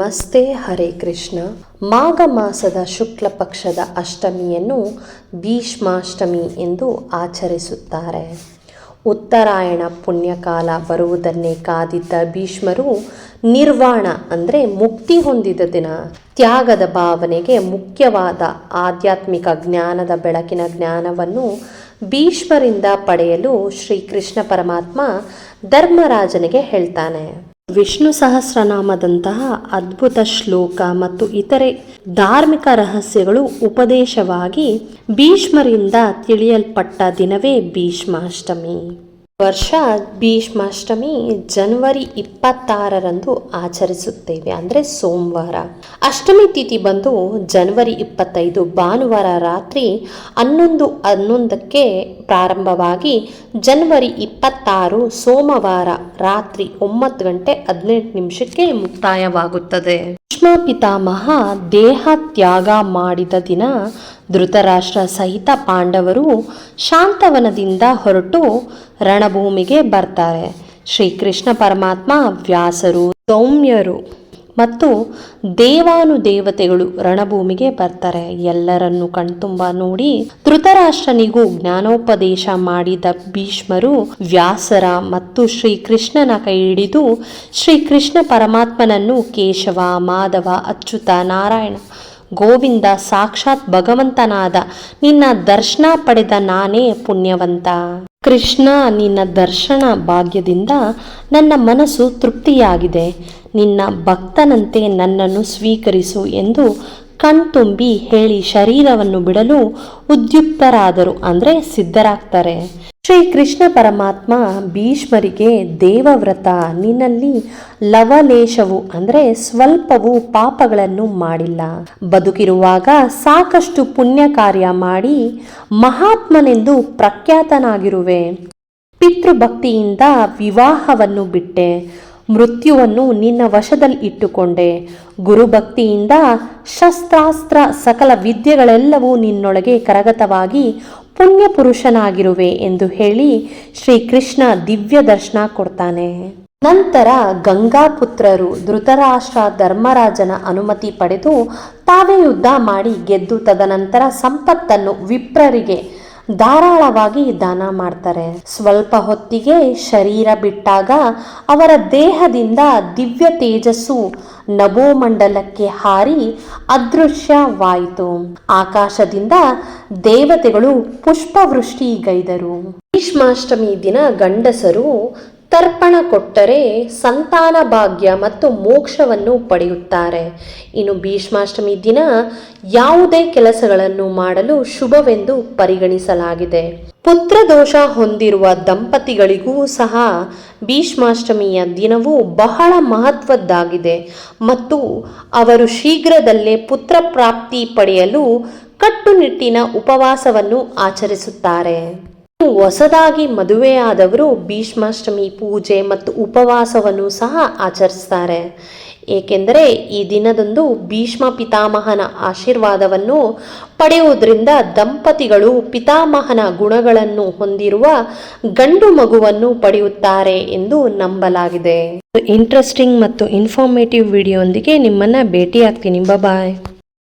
ನಮಸ್ತೆ ಹರೇ ಕೃಷ್ಣ. ಮಾಘ ಮಾಸದ ಶುಕ್ಲ ಪಕ್ಷದ ಅಷ್ಟಮಿಯನ್ನು ಭೀಷ್ಮಾಷ್ಟಮಿ ಎಂದು ಆಚರಿಸುತ್ತಾರೆ. ಉತ್ತರಾಯಣ ಪುಣ್ಯಕಾಲ ಬರುವುದನ್ನೇ ಕಾದಿದ್ದ ಭೀಷ್ಮರು ನಿರ್ವಾಣ ಅಂದರೆ ಮುಕ್ತಿ ಹೊಂದಿದ ದಿನ. ತ್ಯಾಗದ ಭಾವನೆಗೆ ಮುಖ್ಯವಾದ ಆಧ್ಯಾತ್ಮಿಕ ಜ್ಞಾನದ ಬೆಳಕಿನ ಜ್ಞಾನವನ್ನು ಭೀಷ್ಮರಿಂದ ಪಡೆಯಲು ಶ್ರೀಕೃಷ್ಣ ಪರಮಾತ್ಮ ಧರ್ಮರಾಜನಿಗೆ ಹೇಳ್ತಾನೆ. ವಿಷ್ಣು ಸಹಸ್ರನಾಮದಂತಹ ಅದ್ಭುತ ಶ್ಲೋಕ ಮತ್ತು ಇತರೆ ಧಾರ್ಮಿಕ ರಹಸ್ಯಗಳು ಉಪದೇಶವಾಗಿ ಭೀಷ್ಮರಿಂದ ತಿಳಿಯಲ್ಪಟ್ಟ ದಿನವೇ ಭೀಷ್ಮಾಷ್ಟಮಿ. ವರ್ಷ ಭೀಷ್ಮಾಷ್ಟಮಿ ಜನವರಿ ಇಪ್ಪತ್ತಾರರಂದು ಆಚರಿಸುತ್ತೇವೆ, ಅಂದರೆ ಸೋಮವಾರ. ಅಷ್ಟಮಿ ತಿಥಿ ಬಂದು ಜನವರಿ ಇಪ್ಪತ್ತೈದು, ಭಾನುವಾರ ರಾತ್ರಿ ಹನ್ನೊಂದು, ಹನ್ನೊಂದಕ್ಕೆ ಪ್ರಾರಂಭವಾಗಿ ಜನವರಿ ಇಪ್ಪತ್ತಾರು, ಸೋಮವಾರ ರಾತ್ರಿ ಒಂಬತ್ತು ಗಂಟೆ ಹದಿನೆಂಟು ನಿಮಿಷಕ್ಕೆ ಮುಕ್ತಾಯವಾಗುತ್ತದೆ. ಭೀಷ್ಮ ಪಿತಾಮಹ ದೇಹ ತ್ಯಾಗ ಮಾಡಿದ ದಿನ ಧೃತರಾಷ್ಟ್ರ ಸಹಿತ ಪಾಂಡವರು ಶಾಂತವನದಿಂದ ಹೊರಟು ರಣಭೂಮಿಗೆ ಬರ್ತಾರೆ. ಶ್ರೀಕೃಷ್ಣ ಪರಮಾತ್ಮ ವ್ಯಾಸರು, ಸೌಮ್ಯರು. ಮತ್ತು ದೇವಾನುದೇವತೆಗಳು ರಣಭೂಮಿಗೆ ಬರ್ತಾರೆ. ಎಲ್ಲರನ್ನು ಕಣ್ತುಂಬ ನೋಡಿ ಧೃತರಾಷ್ಟ್ರನಿಗೂ ಜ್ಞಾನೋಪದೇಶ ಮಾಡಿದ ಭೀಷ್ಮರು ವ್ಯಾಸರ ಮತ್ತು ಶ್ರೀಕೃಷ್ಣನ ಕೈ ಹಿಡಿದು ಶ್ರೀಕೃಷ್ಣ ಪರಮಾತ್ಮನನ್ನು ಕೇಶವ, ಮಾಧವ, ಅಚ್ಯುತ, ನಾರಾಯಣ, ಗೋವಿಂದ ಸಾಕ್ಷಾತ್ ಭಗವಂತನಾದ ನಿನ್ನ ದರ್ಶನ ಪಡೆದ ನಾನೇ ಪುಣ್ಯವಂತ. ಕೃಷ್ಣ, ನಿನ್ನ ದರ್ಶನ ಭಾಗ್ಯದಿಂದ ನನ್ನ ಮನಸ್ಸು ತೃಪ್ತಿಯಾಗಿದೆ. ನಿನ್ನ ಭಕ್ತನಂತೆ ನನ್ನನ್ನು ಸ್ವೀಕರಿಸು ಎಂದು ಕಣ್ತುಂಬಿ ಹೇಳಿ ಶರೀರವನ್ನು ಬಿಡಲು ಉದ್ಯುಕ್ತರಾದರು. ಅಂದರೆ ಸಿದ್ಧರಾಗ್ತಾರೆ. ಶ್ರೀಕೃಷ್ಣ ಪರಮಾತ್ಮ ಭೀಷ್ಮರಿಗೆ ದೇವವ್ರತ, ನಿನ್ನಲ್ಲಿ ಲವಲೇಶವು ಅಂದರೆ ಸ್ವಲ್ಪವೂ ಪಾಪಗಳನ್ನು ಮಾಡಿಲ್ಲ. ಬದುಕಿರುವಾಗ ಸಾಕಷ್ಟು ಪುಣ್ಯ ಕಾರ್ಯ ಮಾಡಿ ಮಹಾತ್ಮನೆಂದು ಪ್ರಖ್ಯಾತನಾಗಿರುವೆ. ಪಿತೃಭಕ್ತಿಯಿಂದ ವಿವಾಹವನ್ನು ಬಿಟ್ಟೆ. ಮೃತ್ಯುವನ್ನು ನಿನ್ನ ವಶದಲ್ಲಿ ಇಟ್ಟುಕೊಂಡೆ. ಗುರುಭಕ್ತಿಯಿಂದ ಶಸ್ತ್ರಾಸ್ತ್ರ ಸಕಲ ವಿದ್ಯೆಗಳೆಲ್ಲವೂ ನಿನ್ನೊಳಗೆ ಕರಗತವಾಗಿ ಪುಣ್ಯ ಪುರುಷನಾಗಿರುವೆ ಎಂದು ಹೇಳಿ ಶ್ರೀಕೃಷ್ಣ ದಿವ್ಯ ದರ್ಶನ ಕೊಡ್ತಾನೆ. ನಂತರ ಗಂಗಾಪುತ್ರರು ಧೃತರಾಷ್ಟ್ರ ಧರ್ಮರಾಜನ ಅನುಮತಿ ಪಡೆದು ತಾವೇ ಯುದ್ಧ ಮಾಡಿ ಗೆದ್ದು ತದನಂತರ ಸಂಪತ್ತನ್ನು ವಿಪ್ರರಿಗೆ ಧಾರಾಳವಾಗಿ ದಾನ ಮಾಡ್ತಾರೆ. ಸ್ವಲ್ಪ ಹೊತ್ತಿಗೆ ಶರೀರ ಬಿಟ್ಟಾಗ ಅವರ ದೇಹದಿಂದ ದಿವ್ಯ ತೇಜಸ್ಸು ನಭೋಮಂಡಲಕ್ಕೆ ಹಾರಿ ಅದೃಶ್ಯವಾಯಿತು. ಆಕಾಶದಿಂದ ದೇವತೆಗಳು ಪುಷ್ಪವೃಷ್ಟಿಗೈದರು. ಭೀಷ್ಮಾಷ್ಟಮಿ ದಿನ ಗಂಡಸರು ತರ್ಪಣ ಕೊಟ್ಟರೆ ಸಂತಾನ ಭಾಗ್ಯ ಮತ್ತು ಮೋಕ್ಷವನ್ನು ಪಡೆಯುತ್ತಾರೆ. ಇನ್ನು ಭೀಷ್ಮಾಷ್ಟಮಿ ದಿನ ಯಾವುದೇ ಕೆಲಸಗಳನ್ನು ಮಾಡಲು ಶುಭವೆಂದು ಪರಿಗಣಿಸಲಾಗಿದೆ. ಪುತ್ರ ದೋಷ ಹೊಂದಿರುವ ದಂಪತಿಗಳಿಗೂ ಸಹ ಭೀಷ್ಮಾಷ್ಟಮಿಯ ದಿನವು ಬಹಳ ಮಹತ್ವದ್ದಾಗಿದೆ ಮತ್ತು ಅವರು ಶೀಘ್ರದಲ್ಲೇ ಪುತ್ರ ಪ್ರಾಪ್ತಿ ಪಡೆಯಲು ಕಟ್ಟುನಿಟ್ಟಿನ ಉಪವಾಸವನ್ನು ಆಚರಿಸುತ್ತಾರೆ. ಹೊಸದಾಗಿ ಮದುವೆಯಾದವರು ಭೀಷ್ಮಾಷ್ಟಮಿ ಪೂಜೆ ಮತ್ತು ಉಪವಾಸವನ್ನು ಸಹ ಆಚರಿಸ್ತಾರೆ. ಏಕೆಂದರೆ ಈ ದಿನದಂದು ಭೀಷ್ಮ ಪಿತಾಮಹನ ಆಶೀರ್ವಾದವನ್ನು ಪಡೆಯುವುದರಿಂದ ದಂಪತಿಗಳು ಪಿತಾಮಹನ ಗುಣಗಳನ್ನು ಹೊಂದಿರುವ ಗಂಡು ಮಗುವನ್ನು ಪಡೆಯುತ್ತಾರೆ ಎಂದು ನಂಬಲಾಗಿದೆ. ಇಂಟ್ರೆಸ್ಟಿಂಗ್ ಮತ್ತು ಇನ್ಫಾರ್ಮೇಟಿವ್ ವಿಡಿಯೋಂದಿಗೆ ನಿಮ್ಮನ್ನು ಭೇಟಿಯಾಗ್ತೀನಿ. ಬಾಯ್